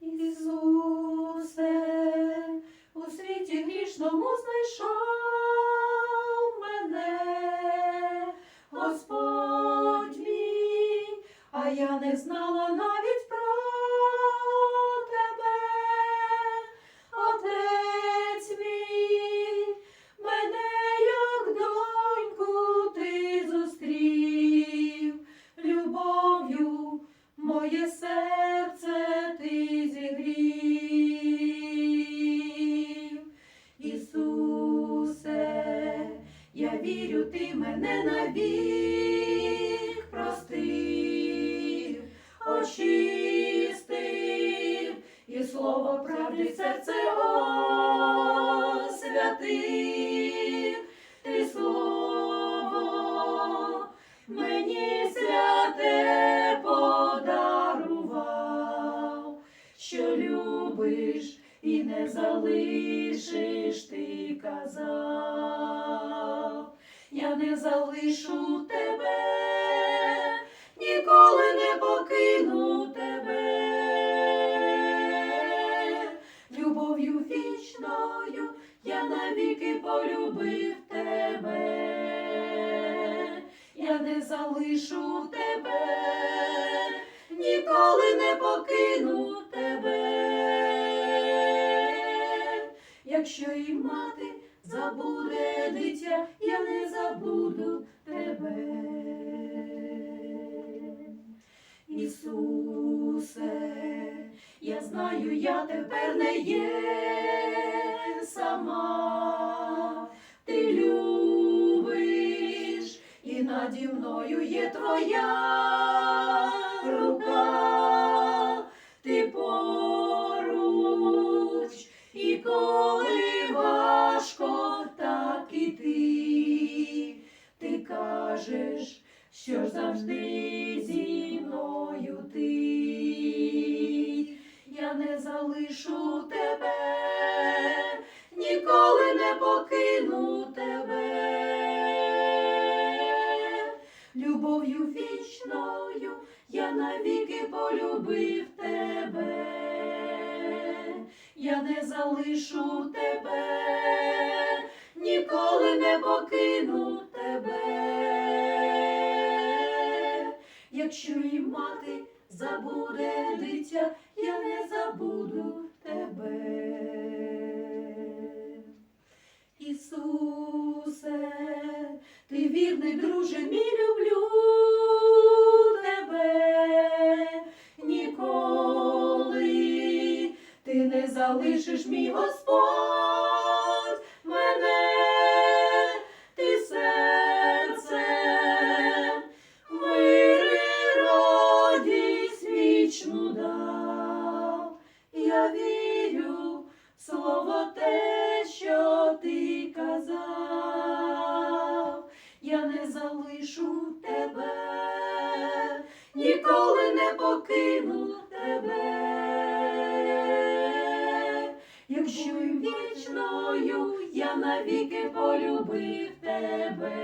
Ісусе, у світі грішному знайшов мене, Господь мій, а я не знала навіть я вірю, ти мене навік простив, очистив, і слово правди серце освятив, ти слово мені святе подарував, що любиш і не залишиш, ти казав, я не залишу тебе, ніколи не покину тебе, любов'ю вічною я навіки полюбив тебе, я не залишу тебе, ніколи не покину Якщо і мати забуде дитя, я не забуду тебе. Ісусе, я знаю, я тепер не є сама, ти любиш, і наді мною є твоя завжди зі мною ти, я не залишу тебе, ніколи не покину тебе, любов'ю вічною я навіки полюбив тебе, я не залишу тебе, ніколи не покину Якщо і мати забуде дитя, я не забуду тебе. Ісусе, ти вірний, друже, мій люблю тебе ніколи. Ти не залишиш мій Господь Я вірю слово те, що ти казав, я не залишу тебе, ніколи не покину тебе. Якщо й вічною я навіки полюбив тебе,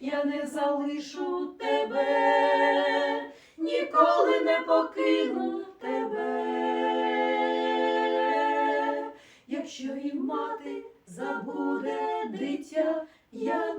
я не залишу тебе, ніколи не покину дитя, я